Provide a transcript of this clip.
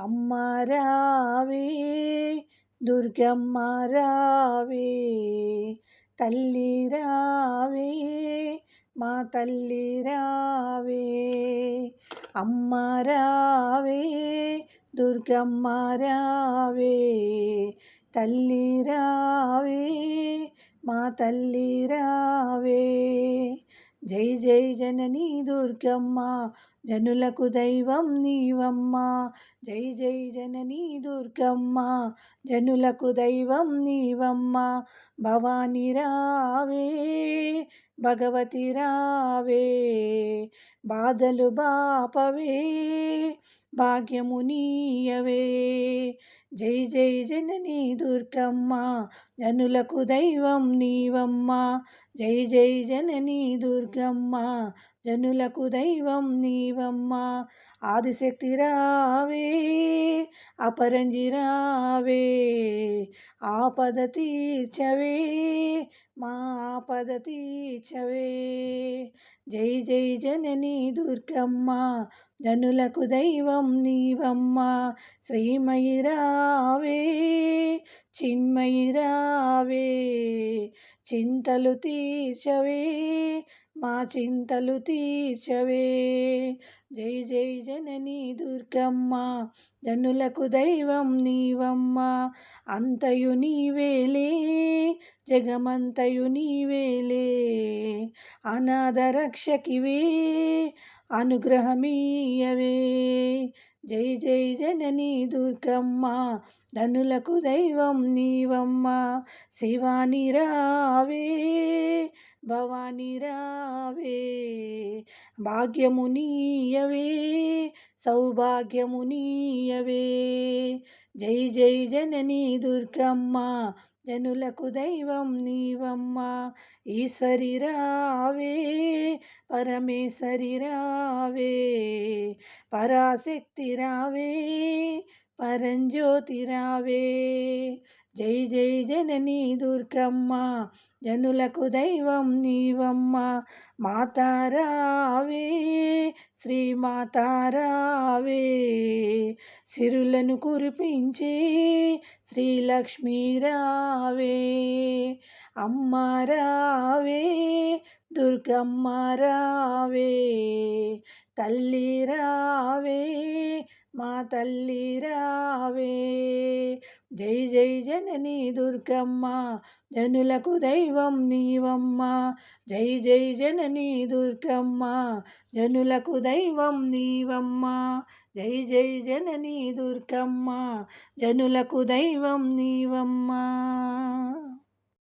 అమ్మ రావే దుర్గమ్మ రావే తల్లి రావే మా తల్లి రావే అమ్మ రావే దుర్గమ్మ రావే తల్లి రావే మా తల్లి రావే జై జై జనని దుర్గమ్మ జనులకు దైవం నీవమ్మ. జై జై జననీ దుర్గమ్మ. జనులకు దైవం నీవమ్మ. భవాని రావే భగవతి రావే. బాధలు బాపవే భాగ్యము నీయవే. జై జై జననీ దుర్గమ్మ. జనులకు దైవం నీవమ్మ. జై జై జననీ దుర్గమ్మ. జనులకు దైవం నీవమ్మ. ఆదిశక్తి రావే అపరంజి రావే. ఆపద తీర్చవే మా ఆపద తీర్చవే. జై జై జనని దుర్గమ్మ జనులకు దైవం నీవమ్మ. శ్రీమయి రావే చిన్మయి రావే చింతలు తీర్చవే మా చింతలు తీర్చవే. జై జై జనని దుర్గమ్మ జనులకు దైవం నీవమ్మ అంతయు నీవేలే జగమంతయు నీవేలే అనాథ రక్షకివే అనుగ్రహమీయవే. జై జై జనని దుర్గమ్మ ధనులకు దైవం నీవమ్మ శివాని రావే భవాని రావే భాగ్యము నీయవే సౌభాగ్యము నీయవే. జై జై జనని దుర్గమ్మ జనులకు దైవం నీవమ్మ. ఈశ్వరి రావే పరమేశ్వరి రావే పరాశక్తి రావే పరంజ్యోతి రావే జై జై జనని దుర్గమ్మ జనులకు దైవం నీవమ్మ మాతారావే శ్రీ మాతారావే. సిరులను కురిపించే శ్రీలక్ష్మీ రావే. అమ్మారావే దుర్గమ్మారావే దుర్గమ్మ రావే. తల్లి రావే మా తల్లి రావే జై జై జనని దుర్గమ్మ జనులకు దైవం నీవమ్మ. జై జై జనని దుర్గమ్మ జనులకు దైవం నీవమ్మ. జై జై జనని దుర్గమ్మ జనులకు దైవం నీవమ్మ.